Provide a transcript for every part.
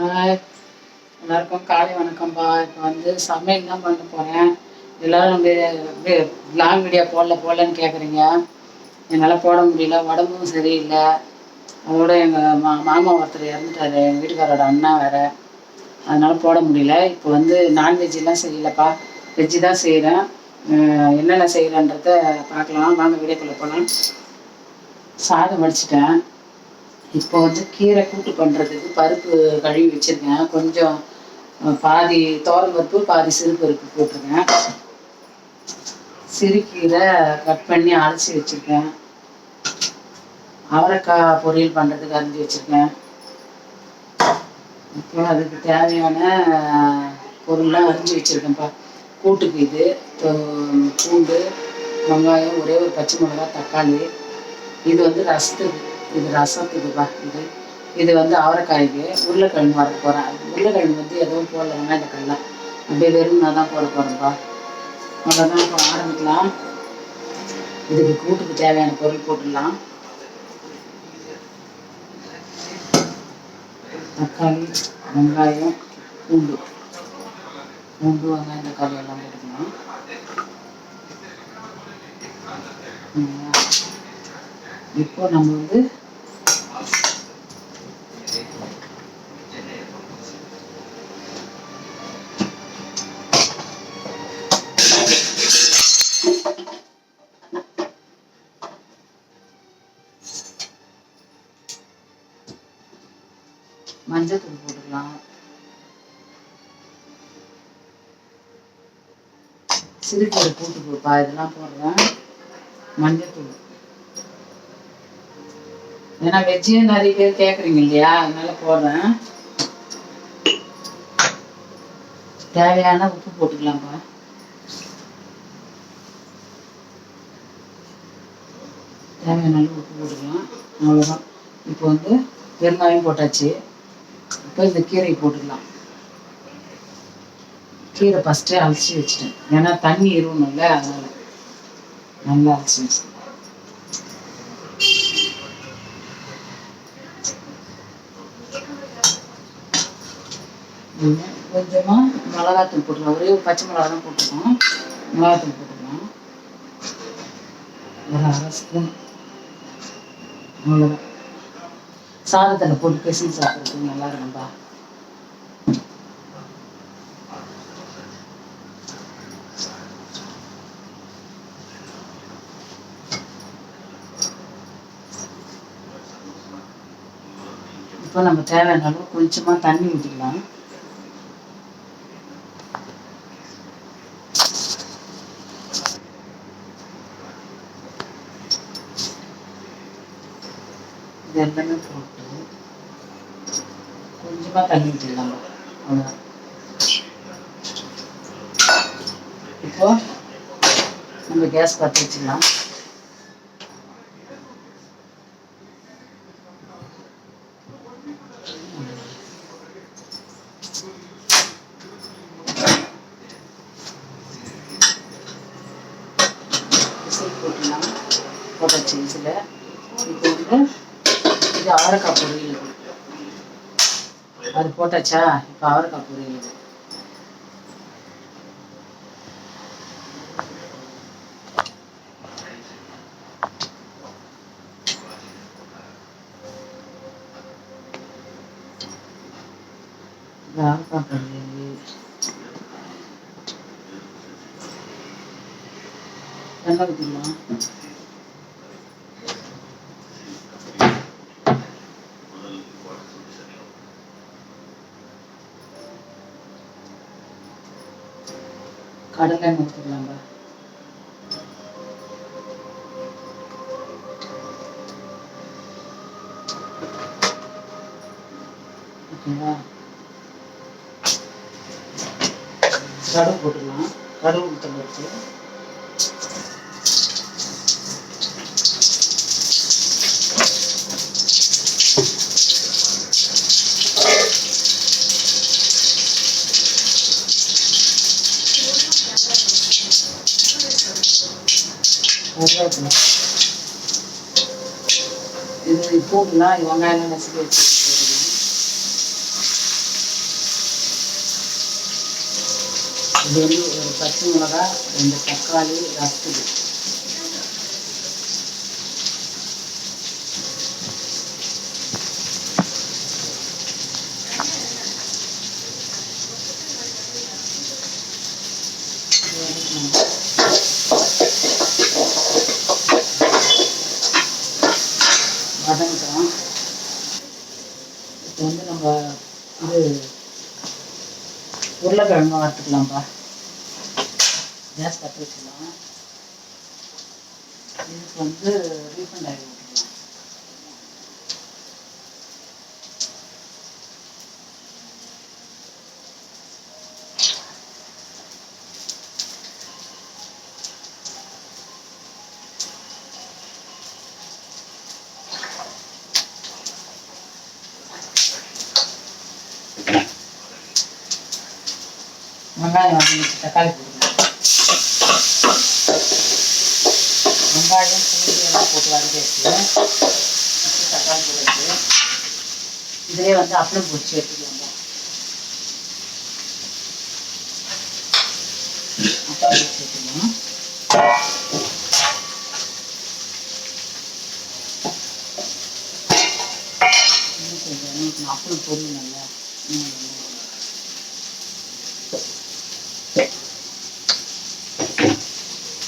எல்லாருக்கும் காலை வணக்கம்ப்பா இப்போ வந்து சமையல் தான் பண்ண போகிறேன் எல்லோரும் லாங் வீடியோ போடல போடலன்னு கேட்குறீங்க என்னால் போட முடியல உடம்பும் சரியில்லை. அதோட எங்கள் மா மாமா ஒருத்தர் இறந்துட்டாரு. எங்கள் வீட்டுக்காரோட அண்ணா வேறு. அதனால் போட முடியல. இப்போ வந்து நான்வெஜ்லாம் செய்யலப்பா. வெஜ்ஜு தான் செய்கிறேன் என்னென்ன செய்கிறேன்றத பார்க்கலாம். வாங்க வீடியோக்குள்ளே போகலாம் சாதம் வடிச்சிட்டேன். இப்போ வந்து கீரை கூட்டு பண்ணுறதுக்கு பருப்பு கழுவி வச்சுருக்கேன். கொஞ்சம் பாதி தோல் பருப்பு பாதி சிறு பருப்பு போட்டிருக்கேன். சிறுகீரை கட் பண்ணி அரைச்சி வச்சுருக்கேன். அவரைக்காய் பொரியல் பண்ணுறதுக்கு அரிஞ்சு வச்சுருக்கேன். இப்போ அதுக்கு தேவையான பொருள்லாம் அரிஞ்சு வச்சுருக்கேன்ப்பா. கூட்டுக்கு இது பூண்டு வெங்காயம் ஒரே ஒரு பச்சை மிளகா தக்காளி. இது வந்து ரசத்துக்கு இது ரசத்துக்குப்பா இது இது வந்து அவரைக்காய்க்கு உருளைக்கிழங்கு வர போகிறேன் உருளைக்கிழங்கு வந்து எதுவும் போடல கல்லாம் அப்படியே வெறும் தான் போட போகிறேன்ப்பா அவ்வளோதான் இப்போ ஆரம்பிக்கலாம். இதுக்கு கூட்டுக்கு தேவையான பொருள் போட்டுடலாம். தக்காளி வெங்காயம் பூண்டு. பூண்டு வெங்காயம் தக்காளி எல்லாம் போட்டுக்கணும் இப்போ நம்ம வந்து மஞ்சத்தூள் போட்டுக்கலாம் சிறுக்கீரை போட்டு கொடுப்பா இதெல்லாம் போடுறேன் மஞ்சத்தூள் ஏன்னா வெஜ்ஜையும் நிறைய பேர் கேட்குறீங்க இல்லையா அதனால போடுறேன் தேவையான உப்பு போட்டுக்கலாம்ப்பா தேவையான உப்பு போட்டுக்கலாம் அவ்வளோதான் இப்போ வந்து பெருங்காயம் போட்டாச்சு இப்போ இந்த கீரை போட்டுக்கலாம் கீரை ஃபஸ்ட்டே அலசி வச்சுட்டேன். ஏன்னா தண்ணி இருவணும்ல அதனால நல்லா அலசி வச்சுட்டேன். கொஞ்சமாக கொஞ்சமா மிளகாத்தூள் போட்டுக்கலாம் ஒரே ஒரு பச்சை மிளகா தான் போட்டுருக்கோம். மிளகாத்தூள் போட்டுக்கலாம் ஒரு அரை ஸ்பூன். அவ்வளோதான் சாதத்தில் போட்டு பிசைஞ்சு சாப்பிட்றதுக்கு நல்லா இருக்கும்பா. இப்போ நம்ம தேவையான அளவு கொஞ்சமா தண்ணி ஊற்றிக்கலாம் இது எல்லாமே போட்டு கொஞ்சமாக தண்ணி ஊற்றிடலாம் அவ்வளோ இப்போ நம்ம கேஸ் பற்ற வச்சுக்கலாம் விசில் போட்டுலாம் போட்டாச்சு விசில் இப்போ வந்து இது அவரைக்காய் பொரியல் இது. அது இப்போ அவரைக்காய் பொரியல் இது. இது அவரைக்காய் பொரியல் para o. நல்லா இருக்கணும் இது போட்டுலாம் இது வெங்காயம் நசுக்கி வச்சு இது வந்து ஒரு பச்சை மிளகா ரெண்டு தக்காளி ரசத்துக்கு. வதங்கிட்டோம் இப்போ வந்து நம்ம இது உருளைக்கிழங்கு வறுத்துக்கலாம்ப்பா. கேஸ் பற்ற வச்சுக்கலாம். இதுக்கு வந்து ரீஃபண்ட் ஆகிடும் வெங்காயம் வதங்கிச்சு தக்காளி போடுங்க வெங்காயம் பூண்டு எல்லாம் போட்டு வதக்கியாச்சு அடுத்து தக்காளி போட்டு இதிலே வந்து அப்பளம் பொடிச்சு எடுத்துக்கலாம். அப்பளம் பொரிச்சு எடுத்துக்கலாம். அப்பளம் பொரியல் நல்லா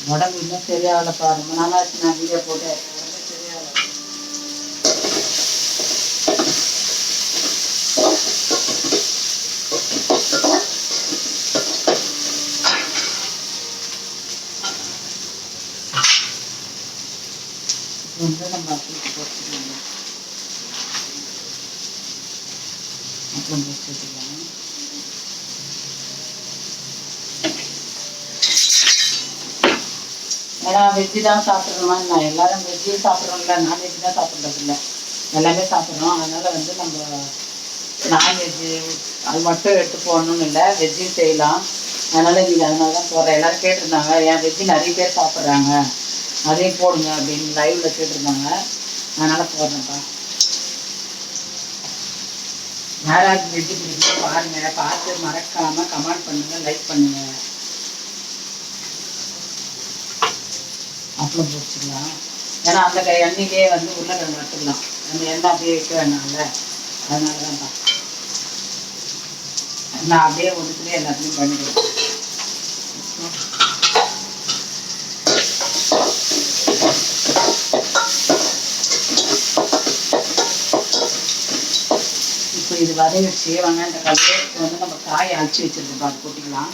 உடம்பு இன்னும் சரியாகலப்பா. ரொம்ப நாளாச்சு நான் வீடியோ போட்டு. உடம்பு சரியாகல வந்து நம்ம போட்டுக்கலாம் அப்புறம் போட்டுக்கலாம் ஏன்னா வெஜ்ஜு தான் சாப்பிட்றோமா நான் எல்லாரும் வெஜ்ஜு சாப்பிட்றோம்ல. நான்வெஜ் தான் சாப்பிட்றது இல்லை எல்லாமே சாப்பிட்றோம். அதனால் வந்து நம்ம நான்வெஜ்ஜு அது மட்டும் எடுத்து போடணும்னு இல்லை. வெஜ்ஜும் செய்யலாம். அதனால் நீங்கள் அதனால தான் போடுறேன் எல்லாரும் கேட்டிருந்தாங்க ஏன் வெஜ்ஜு நிறைய பேர் சாப்பிட்றாங்க? அதையும் போடுங்க அப்படின்னு லைவில் கேட்டிருந்தாங்க. அதனால் போடுறேன்ப்பா. யாராவது வெஜ்ஜு பிடிக்கும் பாருங்கள் பார்த்து மறக்காமல் கமெண்ட் பண்ணுங்க லைக் பண்ணுங்க. அப்பளம் பொரிச்சிக்கலாம் ஏன்னா அந்த கை எண்ணெயிலே வந்து உருளைக்கிழங்கு வறுத்துக்கலாம் அந்த எண்ணெய் அப்படியே வைக்க வேணாம்ல. அதனால தான்ப்பா நான் அப்படியே ஒன்றுத்துலேயே எல்லாத்தையும் பண்ணிடுவேன் இப்போ இது வதங்கிடுச்சு. வெங்காயம் தக்காளி இப்போ வந்து நம்ம காயை அழிச்சு வச்சிருக்கோம். அது கொட்டிக்கலாம்.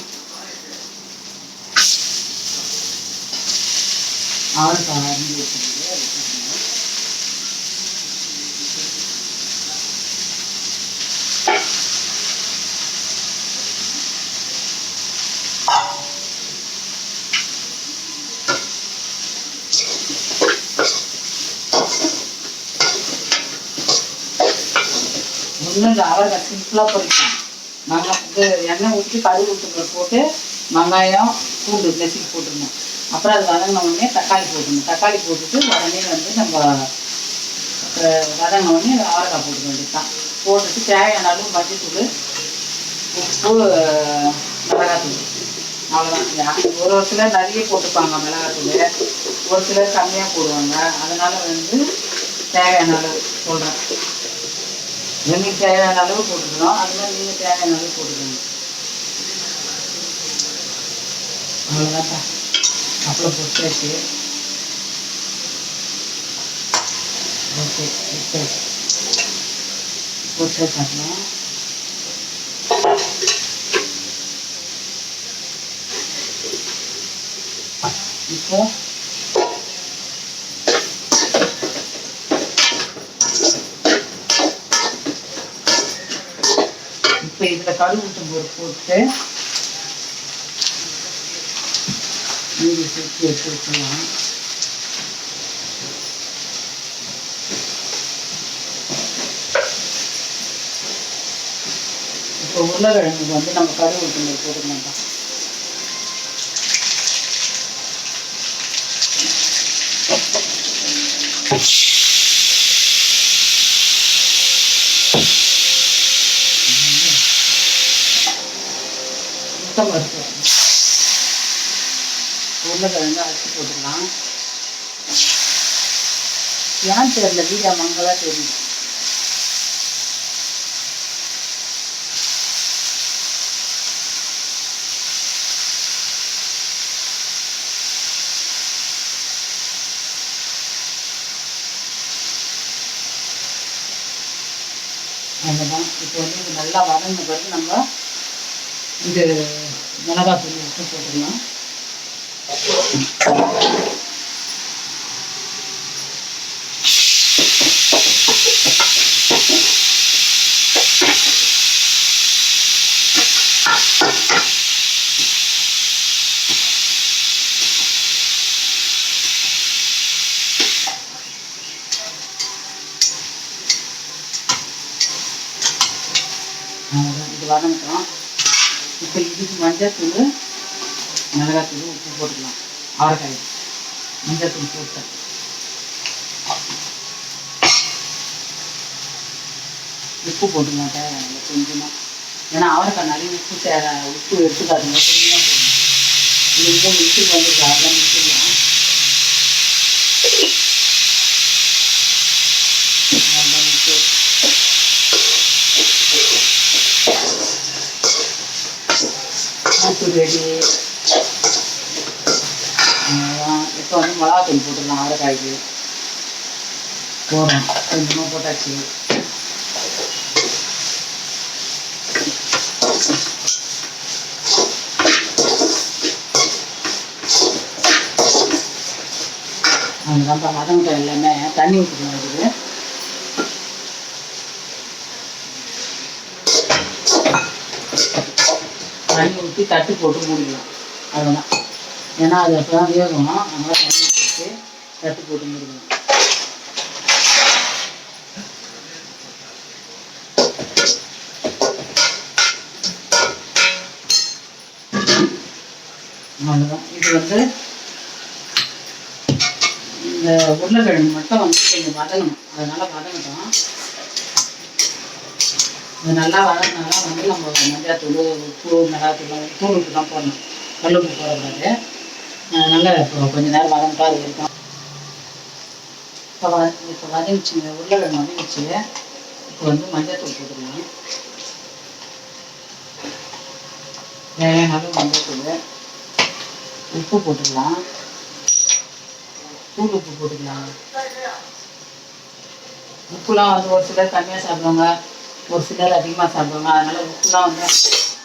ஆளுக்காக அரிஞ்சு வச்சிருக்கு அது போட்டுருங்க. சிம்பிளாக இது எண்ணெய் ஊற்றி கடுகு ஊற்றுக்கிற போட்டு வெங்காயம் பூண்டு நெசிக்கு போட்டுருந்தோம் அப்புறம் அது வதங்கின உடனே தக்காளி போட்டுக்கணும். தக்காளி போட்டுட்டு உடனே வந்து நம்ம அஹ், வதங்கின உடனே அவரைக்காய் போட்டுக்க வேண்டியதுதான். போட்டுட்டு தேவையான அளவு மஞ்சத்தூள் உப்பு மிளகாத்தூள். அவ்வளோதான் ஒரு ஒரு சிலர் நிறைய போட்டுப்பாங்க மிளகாத்தூள். ஒரு சிலர் கம்மியாக போடுவாங்க. அதனால் வந்து தேவையான அளவு சொல்கிறேன் எங்களுக்கு தேவையான அளவு போட்டுக்கணும். அது மாதிரி நீங்கள் தேவையான அளவு போட்டுக்கணும் அவ்வளோதான் அப்புறம் பொட்டாச்சு ஓகே பொட்டாச்சு பொட்டாச்சு அப்புறம் இப்போ இப்போ இதில் கடுகு போட்டு மீதி சேர்த்து எடுத்து வச்சுக்கலாம் இப்போ உருளைக்கிழங்குக்கு வந்து நம்ம கருவேப்பிலை போட்டுக்கலாம் பருப்பு போட்டுக்கலாம்ப்பா இப்போ முட்டை வறுத்து உருளைக்கிழங்கு அரைச்சி போட்டுக்கலாம். ஏன் தெரியல வீடியோ மங்களா தெரியும். அவ்வளோதான் இப்போ வந்து இது நல்லா வதங்கின பிறகு நம்ம இது மிளகாத்தூள் உப்பு போட்டுக்கலாம். வதங்கட்டும். இப்போ இதுக்கு மஞ்சள் தூள் மிளகாத்தூள் உப்பு போட்டுக்கலாம். அவரைக்காய் மஞ்சத்தூள் தூள் உப்பு போட்டுக்கலாம் தேவையான கொஞ்சமாக ஏன்னா அவரைக்காய் நிறைய உப்பு தேவை. உப்பு எடுத்துக்காதுங்க. கொஞ்சமாக போடணும் இது மூணு விசில் அதெல்லாம் விசிலாம் அவ்வளோதான் விசில் ஆட்டு ரெடி இப்போ வந்து மிளகாத்தூள் போட்டுடலாம் அவரைக்காய்க்கு. போடுறோம் கொஞ்சமாக போட்டாச்சு. அதுதான் வதங்கிட்ட எல்லாமே தண்ணி ஊற்றிக்கலாம் இருக்குது தண்ணி ஊற்றி தட்டு போட்டு மூடிக்கலாம் அவ்வளோதான் ஏன்னா அது அப்போ தான் வேகும் அதனால் தண்ணி தட்டு போட்டு மூடிக்கலாம் அவ்வளோதான் இது வந்து இந்த உருளைக்கிழங்கு மட்டும் வந்து கொஞ்சம் வதங்கணும். அதனால வதங்கட்டும். இது நல்லா வதங்கினாலும் வந்து நம்ம மஞ்சள் உப்பு மிளகாத்தூள் தூள் உப்பு தான் போடணும். கல் போடக்கூடாது. அதனால இப்போ கொஞ்ச நேரம் வதங்கிட்டா அது இருக்கும் இப்போ வ இப்போ வதங்கிச்சுங்க உருளைக்கிழங்கு வதங்கிச்சு இப்போ வந்து மஞ்சள் தூள் போட்டுக்கலாம் தேவையான அளவு மஞ்சள் தூள் உப்பு போட்டுக்கலாம். தூள் உப்பு போட்டுக்கலாம். உப்புலாம் வந்து ஒரு சிலர் கம்மியாக சாப்பிடுவாங்க ஒரு சிலர் அதிகமாக சாப்பிடுவாங்க. அதனால உப்புலாம் வந்து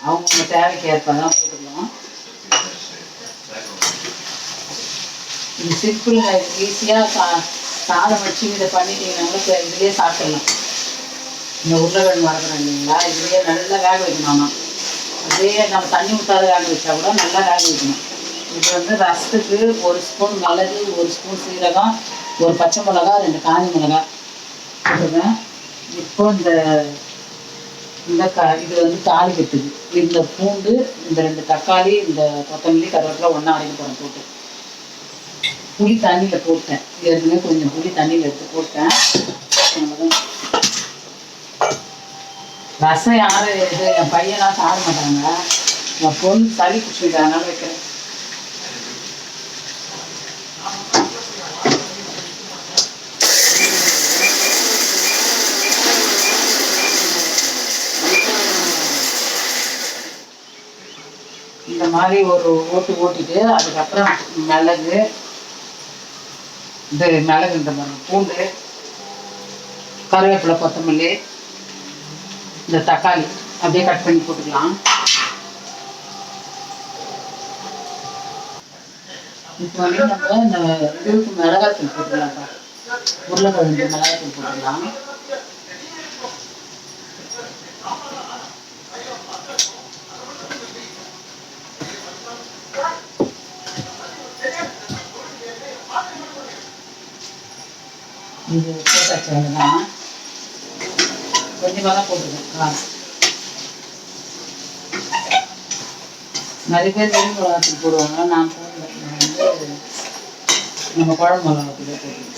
அவங்கவுங்க தேவைக்கு ஏற்ப தான் போட்டுக்கலாம். இது சிம்பிள் ஈஸியாக சா சாதம் வச்சு இதை பண்ணிட்டீங்கன்னா இப்போ இதுலேயே சாப்பிடலாம். இந்த உருளைக்கிழங்கு வளர்க்குறோம் இல்லைங்களா? இதுலேயே நல்லா வேக வைக்கணும் ஆனா. அப்படியே நம்ம தண்ணி ஊற்றாத வேக வச்சா கூட நல்லா வேக வைக்கணும். இது வந்து ரசத்துக்கு ஒரு ஸ்பூன் மிளகு ஒரு ஸ்பூன் சீரகம் ஒரு பச்சை மிளகா ரெண்டு காஞ்சி மிளகா. போட்டுருவேன் இப்போ இந்த இந்த க இது வந்து தாளிக்கிறதுக்கு. இந்த பூண்டு இந்த ரெண்டு தக்காளி இந்த கொத்தமல்லி கருவேப்பிலை ஒன்றா அரைக்க போகிறேன் போட்டு. புளி தண்ணியில் போட்டேன். ஏற்கனவே கொஞ்சம் புளி தண்ணியில் எடுத்து போட்டேன். ரசம் யாரும் இது? என் பையனாக சாப்பிட மாட்டாங்க. என் பொண்ணு சளி பிடிச்சிருக்கு. அதனால வைக்கிறேன். இந்த மாதிரி ஒரு ஓட்டு ஓட்டிட்டு அதுக்கப்புறம் மிளகு இது மிளகு இந்த பூண்டு கருவேப்பிலை கொத்தமல்லி இந்த தக்காளி அப்படியே கட் பண்ணி போட்டுக்கலாம். இப்போ வந்து நம்ம இந்த இதுக்கு மிளகாத்தூள் போட்டுக்கலாம்ப்பா. உருளைக்கிழங்கு மிளகாத்தூள் போட்டுக்கலாம். இது போட்டாச்சு அவ்வளோதான் கொஞ்சமாக தான் போட்டுருக்கேன் நிறைய பேர் வெறும் மிளகாத்தூள் போடுவாங்க. நான் போடல நான் வந்து நம்ம குழம்பு மிளகாத்தூளே போட்டுருக்கேன்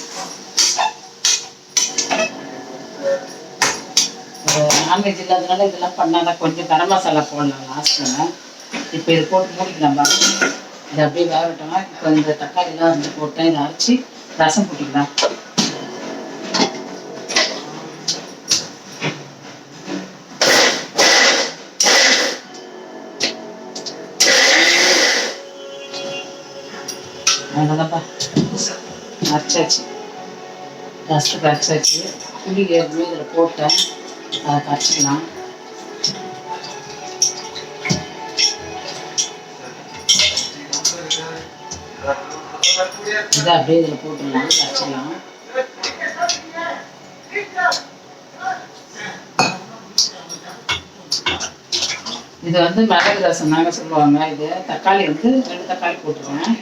நான்வெஜ் இல்லாதனால இதெல்லாம் பண்ணாதான் கொஞ்சம் கரம் மசாலா போடலாம் லாஸ்ட்டில் இப்போ இது போட்டு மூடிக்கலாம் பாருங்க இது அப்படியே வேகட்டும். இப்போ இந்த தக்காளிலாம் வந்து போட்டேன். இதை அரைச்சி ரசம் போட்டுக்கலாம். அவ்வளோதான்ப்பா அரைச்சாச்சு. ரசத்துக்கு அரைச்சாச்சு. புளி ஏற்கனவே இதில் போட்டேன். அதை கரைச்சிக்கலாம் இதை அப்படியே இதில் போட்டுடலாம். கரைச்சிக்கலாம் இது வந்து மிளகு ரசம் நாங்கள் சொல்லுவாங்க. இது தக்காளி வந்து ரெண்டு தக்காளி போட்டுருவேன்.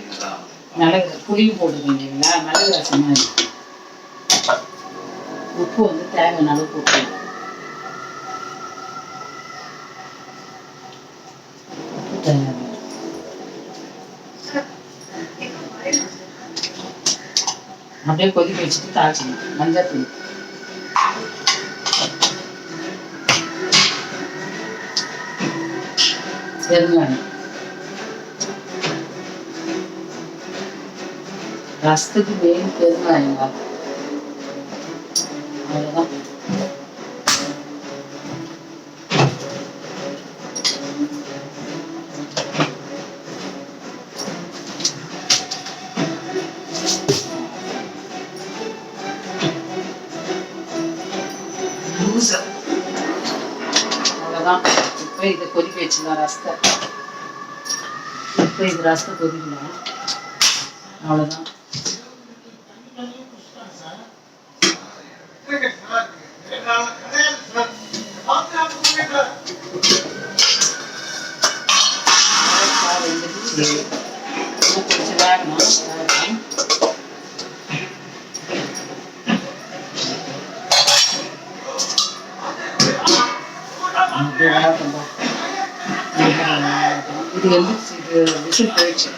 மிளகு புளியும் போட்டுக்கோங்க இல்லைங்களா மிளகு ரசம் மாதிரி உப்பு வந்து தேவையான அளவு போட்டுருவேன் உப்பு தேவையான அப்படியே கொதிக்க வச்சுட்டு தாளிச்சிடணும் மஞ்சள் தூள். பெருங்காயம். ரசத்துக்கு மெயின் பெருங்காயம் தான் அவ்வளோதான் அவ்வளோதான் இப்போ இதை கொதிக்க வச்சிடலாம் ரசத்தை. இப்போ இது ரசத்தை கொதிக்கலாம் அவ்வளோதான் கொஞ்சம் வேகணும் வேகணும். அப்படியே வேகட்டும் பா. இது வெந்துடுச்சு இது விசில் போயிடுச்சு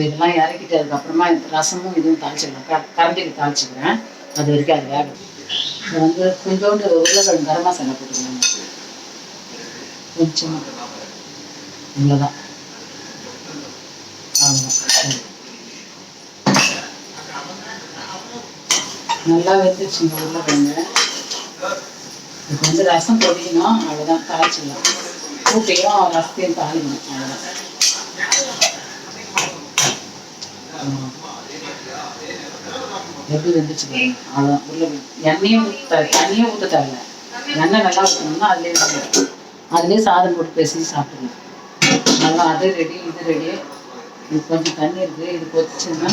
இப்போ இதெல்லாம் இறக்கிட்டு அதுக்கப்புறமா இந்த ரசமும் இதுவும் தாளிச்சிக்கலாம் க கரண்டிக்கு தாளிச்சிக்கிறேன் அது வரைக்கும் அது வேகும் இது வந்து கொஞ்சோண்டு உருளைக்கிழங்கு கரம் மசாலா போட்டுக்கலாம் கொஞ்சமாக இவ்வளோதான் சரி. நல்லா வெந்துருச்சுங்க உருளைக்கிழங்கு. இப்போ வந்து ரசம் பொடிக்கணும் அவ்வளோதான் தாளிச்சிடலாம். கூட்டையும் ரசத்தையும் தாளிக்கணும். அவ்வளோதான் எப்படி வெந்துச்சு அதான் உள்ள எண்ணெயும் ஊற்ற தண்ணியும் ஊற்ற தேவையில்ல எண்ணெய் நல்லா ஊற்றணும்னா அதுலேயே அதுலேயே சாதம் போட்டு பேசி சாப்பிடலாம் நல்லா அது ரெடி இது ரெடி இது கொஞ்சம் தண்ணி இருக்குது இது கொதிச்சுன்னா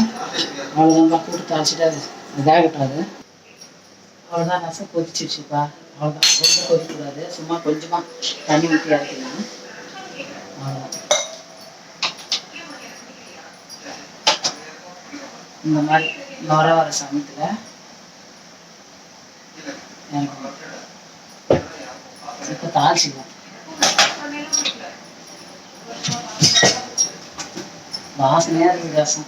அவ்வளோதான் கூட்டு தாளிச்சிட்டு அது. வேகட்டாது அவ்வளோதான் ரசம் கொதிச்சிருச்சுப்பா. அவ்வளோதான் ரொம்ப கொதிக்கூடாது சும்மா கொஞ்சமாக தண்ணி ஊற்றி இறக்கலாம் அவ்வளோதான் இந்த மாதிரி நொர வர சமயத்தில் இப்போ தாளிச்சிக்கலாம் வாசனையாக இருக்குது ரசம்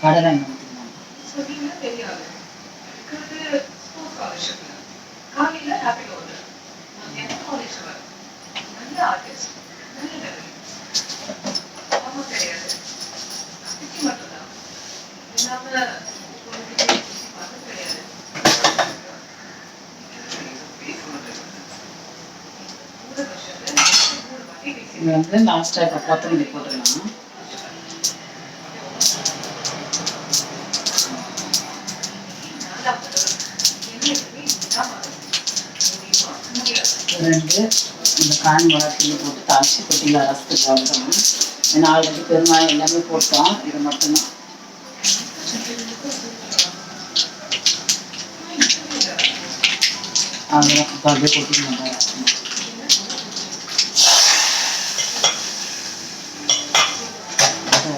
கடலை எண்ணெய் ஊற்றிக்கலாம் இது வந்து லாஸ்ட்டாக இப்போ கொத்தமல்லி போட்டுடலாம். ரெண்டு இந்த காய் மிளகாத்தூள் போட்டு தாச்சி கொட்டியில் அரசு அவ்வளோதான் ஏன்னா ஆல்ரெடி பெருங்காயம் எல்லாமே போட்டோம். இது மட்டும்தான். அவ்வளோதான் இப்போ அப்படியே கொட்டிக்கலாம்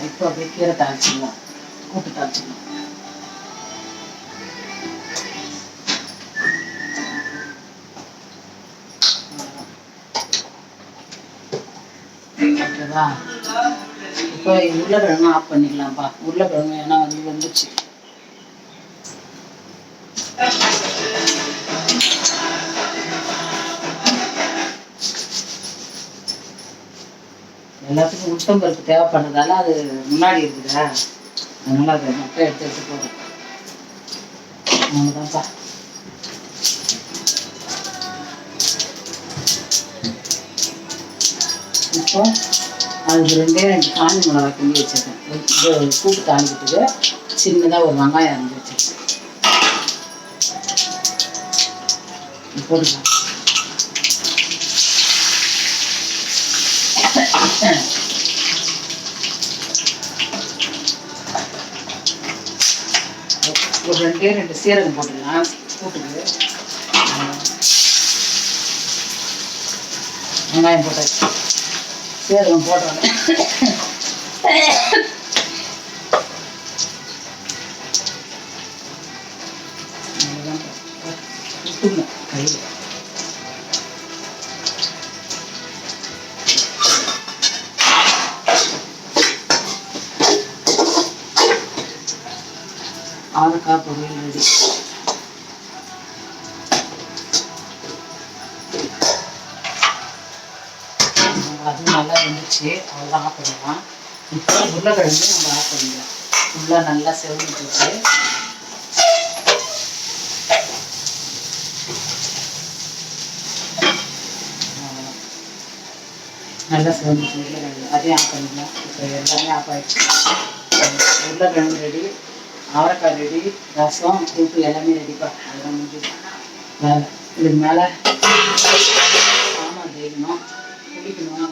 இப்போ அப்படியே கீரை தாளிச்சிடலாம் கூட்டு தாளிச்சிக்கணும் ஓகேவா இப்போ உருளைக்கிழங்கு ஆஃப் பண்ணிக்கலாம்ப்பா உருளைக்கிழங்கு ஏன்னா வந்து வந்துச்சு எல்லாத்துக்கும் உளுத்தம் பருப்பு தேவைப்படுறதால அது முன்னாடி இருக்குதா? அதனால அதை மட்டும் எடுத்து எடுத்து போகிறோம் அவ்வளோதான்ப்பா இப்போ அதுக்கு ரெண்டே ரெண்டு காஞ்சி மிளகா கிண்டி வச்சிருக்கேன். இது கூட்டு தாளிக்கிறதுக்கு சின்னதாக ஒரு வெங்காயம் அரைஞ்சி வச்சிருக்கேன். போட்டுக்கலாம். ரெண்டே ரெண்டு சீரகம் போட்டுக்கலாம். கூட்டுக்கு வெங்காயம் போட்டாச்சு சீரகம் போட்டோன்னே இருந்துச்சு அவ்வளோதான் ஆஃப் இப்போ உருளைக்கிழங்கு நம்ம ஆஃப் பண்ணிடலாம் ஃபுல்லாக நல்லா செவந்துட்டு நல்லா செவந்துட்டு உருளைக்கிழங்கு அதையும் ஆஃப் பண்ணிடலாம் இப்போ எல்லாமே ஆஃப் ஆகிடுச்சு உருளைக்கிழங்கு ரெடி அவரைக்காய் ரெடி ரசம் கூட்டு எல்லாமே ரெடிப்பா அதெல்லாம் முடிஞ்சு வேலை. இதுக்கு மேலே ஆமாம் தெய்வம் குடிக்கணும்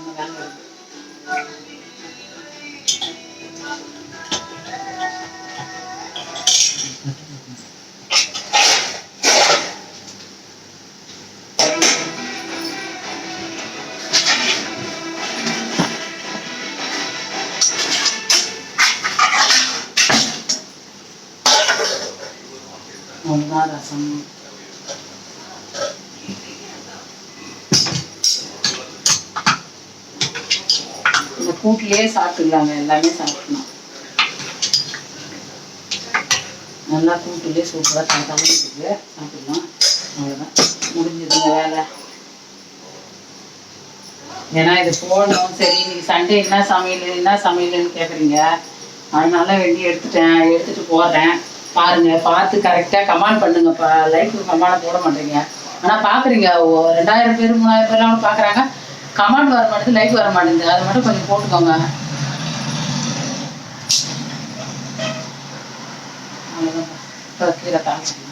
அவ்வளோதான் ரசம். இந்த கூட்டிலே சாப்பிட்டுக்கலாங்க எல்லாமே சாப்பிடலாம் நல்லா கூட்டுலேயே சூப்பராக சாப்பிட்டாலும் இருக்குது. சாப்பிடலாம். அவ்வளோதான் முடிஞ்சதுங்க வேலை. ஏன்னா இது போடணும். சரி இன்னைக்கு சண்டே என்ன சமையல் என்ன சமையல்னு கேட்குறீங்க அதனால வேண்டி எடுத்துட்டேன். எடுத்துட்டு போகிறேன் பாருங்க பார்த்து கரெக்டாக கமெண்ட் பண்ணுங்கப்பா. லைக் கமெண்ட் போட மாட்டீங்க. ஆனால் பார்க்குறீங்க ரெண்டாயிரம் பேர் மூணாயிரம் பேர்லாம் பார்க்குறாங்க கமெண்ட் வர மாட்டேங்குது லைக் வர மாட்டேங்குது. அதை மட்டும் கொஞ்சம் போட்டுக்கோங்க. அவ்வளோதான் காமிச்சு கீரை தாளிச்சிக்கலாம்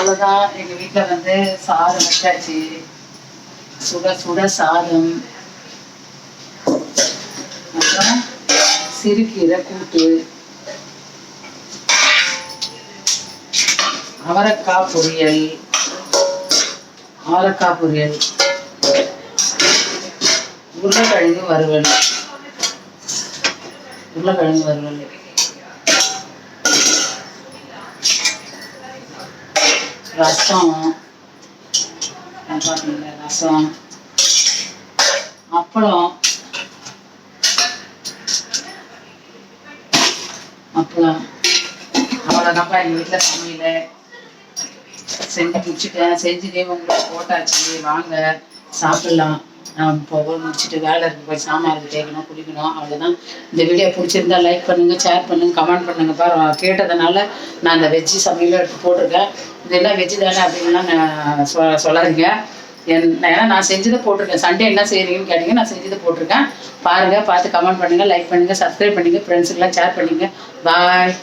அவ்வளோதான் எங்கள் வீட்டில் வந்து சாதம் வச்சாச்சு. சுட சுட சாதம். அப்புறம் சிறுகீரை கூட்டு. அவரைக்காய் பொரியல். அவரக்காய் பொரியல். உருளைக்கிழங்கு வறுவல். உருளைக்கிழங்கு வறுவல். ரசம். பார்த்தீங்களா ரசம் அப்பளம். அப்பளம். அவ்வளோதான்ப்பா எங்கள் வீட்டில் சமையல். செஞ்சு முடிச்சுட்டேன். செஞ்சுட்டே உங்களுக்கு போட்டாச்சு. வாங்க சாப்பிடலாம். நான் முடிச்சுட்டு வேலை இருக்கு போய் சாமான் இருக்கு தேய்க்கணும் குளிக்கணும் அவ்வளோதான் இந்த வீடியோ பிடிச்சிருந்தா லைக் பண்ணுங்க ஷேர் பண்ணுங்க கமெண்ட் பண்ணுங்க. பாரு கேட்டதுனால நான் இந்த வெஜ்ஜி சமையலும் எடுத்து போட்டிருக்கேன். இதெல்லாம் வெஜ்ஜு தானே அப்படின்லாம் நான் சொ சொல்லாதீங்க. என் ஏன்னா நான் செஞ்சதை போட்டிருக்கேன். சண்டே என்ன செய்கிறீங்கன்னு கேட்டீங்க நான் செஞ்சதை போட்டிருக்கேன். பாருங்க பார்த்து கமெண்ட் பண்ணுங்க லைக் பண்ணுங்க சப்ஸ்கிரைப் பண்ணுங்க ஃப்ரெண்ட்ஸுக்கெல்லாம் ஷேர் பண்ணுங்க. பாய்